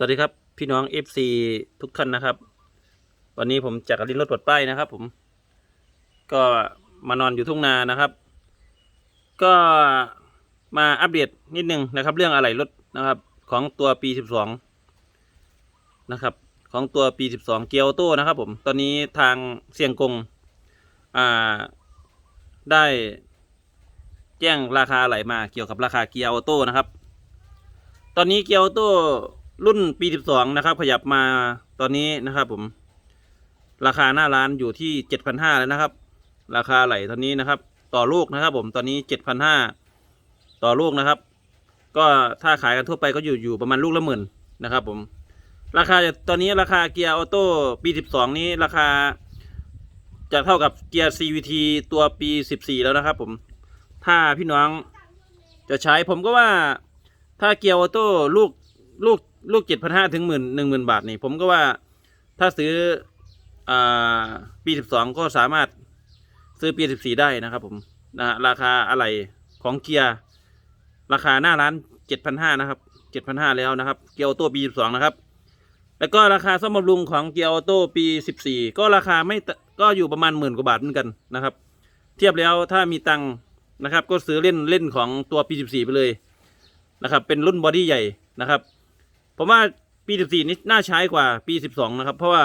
สวัสดีครับ พี่น้อง FC ทุกท่านนะครับ วันนี้ผมจากรินรถปลดป้ายนะครับ ผม ก็มานอนอยู่ทุ่งนานะครับ ก็มาอัปเดตนิดนึงนะครับ เรื่องอะไหล่รถนะครับ ของตัวปี 12 นะครับ ของตัวปี 12 เกียวโต้นะครับ ผมตอนนี้ทางเซียงกงอ่าได้แจ้งราคาอะไหล่มาเกี่ยวกับราคาเกียร์ออโต้นะครับ ตอนนี้เกียร์ออโต้ รุ่นปี 12 นะครับ ขยับมาตอนนี้นะครับ ผม ราคาหน้าร้านอยู่ที่ 7,500แล้วนะครับ ราคาไหลตอนนี้นะครับ ต่อลูกนะครับ ผมตอนนี้ 7,500 ต่อลูกนะครับ ก็ถ้าขายกันทั่วไปก็อยู่อยู่ประมาณลูกละหมื่นนะครับ ผม ราคาตอนนี้ราคาเกียร์ออโต้ปี 12 นี้ราคา จะเท่ากับเกียร์ CVT ตัวปี 14 แล้วนะครับ ผม ถ้าพี่น้องจะใช้ผมก็ว่าถ้าเกียร์ออโต้ลูก ลูกลูกเจ็ดพันห้าถึงหมื่นหนึ่งหมื่นบาทนี่ผมก็ว่าถ้าซื้ออ่าปีสิบสองก็สามารถซื้อปีสิบสี่ได้นะครับ ผมนะราคาอะไรของเกียร์ราคาหน้าร้านเจ็ดพันห้านะครับเจ็ดพันห้าแล้วนะครับ เกียร์ออโต้ปีสิบสองนะครับ แล้วก็ราคาซ่อมบำรุงของเกียร์ออโต้ปีสิบสี่ก็ราคาไม่ก็อยู่ประมาณหมื่นกว่าบาทเหมือนกันนะครับ เทียบแล้วถ้ามีตังค์นะครับ ก็ซื้อเล่นเล่นของตัวปีสิบสี่ไปเลยนะครับ เป็นรุ่นบอดี้ใหญ่นะครับ ผมว่าปีสิบสี่นี้น่าใช้กว่าปีสิบสองนะครับ เพราะว่า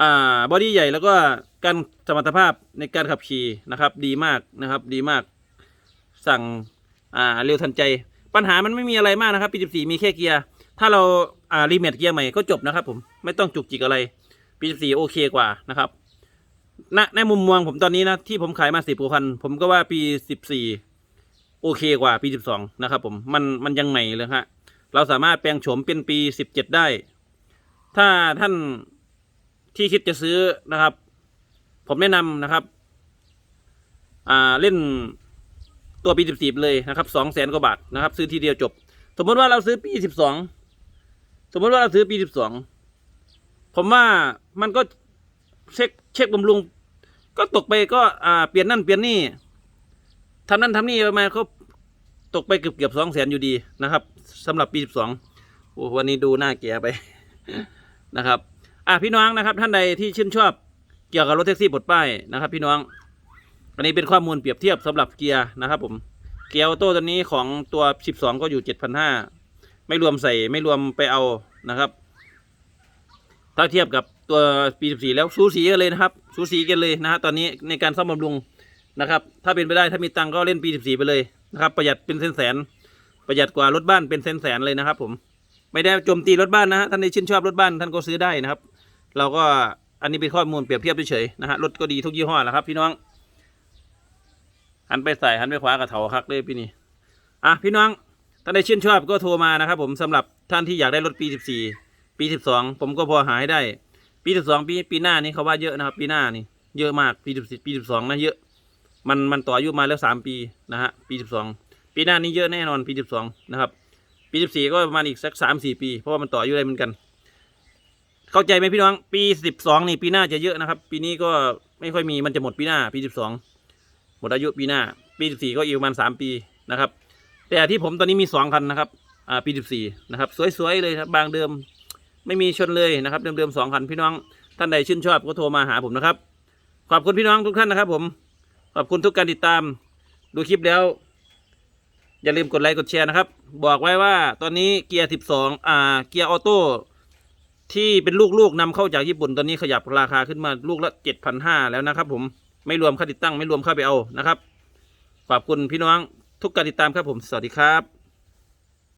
อ่าบอดี้ใหญ่แล้วก็การสมรรถภาพในการขับขี่นะครับ ดีมากนะครับ ดีมาก สั่ง อ่า เร็วทันใจ ปัญหามันไม่มีอะไรมากนะครับปีสิบสี่มีแค่เกียร์ ถ้าเรา อ่ารีเมทเกียร์ใหม่ก็จบนะครับ ผม ไม่ต้องจุกจิกอะไร ปีสิบสี่โอเคกว่านะครับณในมุมมองผมตอนนี้นะที่ผมขายมาสิบกว่าพัน ผมก็ว่าปีสิบสี่โอเคกว่าปีสิบสองนะครับผมมันมันยังใหม่เลยฮะ เราสามารถแปลงโฉมเป็นปีสิบเจ็ดได้ ถ้าท่านที่คิดจะซื้อนะครับ ผมแนะนำนะครับ อ่าเล่นตัวปีสิบสี่เลยนะครับสองแสนกว่าบาทนะครับ ซื้อทีเดียวจบ สมมติว่าเราซื้อปีสิบสองสมมติว่าเราซื้อปีสิบสองผมว่ามันก็เช็คเช็คบำรุง ก็ตกไปก็อ่าเปลี่ยนนั่นเปลี่ยนนี่ทำนั่นทำนี่ประมาณเขา ตกไปเกือบเกือบสองแสนอยู่ดีนะครับสำหรับปีสิบสองวันนี้ดูหน้าแก่ไปนะครับ อะพี่น้องนะครับ ท่านใดที่ชื่นชอบเกี่ยวกับรถแท็กซี่ปลดป้ายนะครับ พี่น้อง อันนี้เป็นข้อมูลเปรียบเทียบสำหรับเกียร์นะครับ ผมเกียร์ออโต้ตัวนี้ของตัว12ก็อยู่7,500ไม่รวมใส่ไม่รวมไปเอานะครับ ถ้าเทียบกับตัวปี14แล้วสูสีกันเลยนะครับ สูสีกันเลยนะฮะตอนนี้ในการซ่อมบำรุงนะครับ ถ้าเป็นไปได้ถ้ามีตังก็เล่นปี14ไปเลย นะครับประหยัดเป็นแสนแสนประหยัดกว่ารถบ้านเป็นแสนแสนเลยนะครับ ผมไม่ได้โจมตีรถบ้านนะฮะท่านใดชื่นชอบรถบ้านท่านก็ซื้อได้นะครับ เราก็อันนี้เป็นข้อมูลเปรียบเทียบเฉยๆนะฮะรถก็ดีทุกยี่ห้อแหละครับ พี่น้องหันไปใส่หันไปขวากับเถาคักเลยพี่นี่อะพี่น้องท่านใดชื่นชอบก็โทรมานะครับ ผมสำหรับท่านที่อยากได้รถปี 14 ปี 12 ผมก็พอหาให้ได้ ปี 12 ปีปีหน้านี่เขาว่าเยอะนะครับ ปีหน้านี่เยอะมากปี14ปี 12นะเยอะ มันมันต่ออายุมาแล้ว3ปีนะฮะปี12ปีหน้านี้เยอะแน่นอนปี12นะครับปี14ก็ประมาณอีกสัก3-4ปี เพราะว่ามันต่ออายุได้เหมือนกัน เข้าใจไหมพี่น้อง ปี12นี่ปีหน้าจะเยอะนะครับ ปีนี้ก็ไม่ค่อยมีมันจะหมดปีหน้า ปี12หมดอายุปีหน้า ปี14ก็อีกประมาณ3ปีนะครับ แต่ที่ผมตอนนี้มี2คันนะครับอ่าปี14นะครับ สวยๆเลยครับบางเดิมไม่มีชนเลยนะครับเดิมๆ2คันพี่น้องท่านใดชื่นชอบก็โทรมาหาผมนะครับ ขอบคุณพี่น้องทุกท่านนะครับผม ขอบคุณทุกการติดตาม ดูคลิปแล้ว อย่าลืมกดไลค์กดแชร์นะครับ บอกไว้ว่าตอนนี้เกียร์ 12 อ่า เกียร์ออโต้ที่เป็นลูกๆนำเข้าจากญี่ปุ่นตอนนี้ขยับราคาขึ้นมาลูกละ7,500แล้วนะครับ ผมไม่รวมค่าติดตั้งไม่รวมค่าไปเอานะครับขอบคุณพี่น้องทุกการติดตามครับผม สวัสดีครับ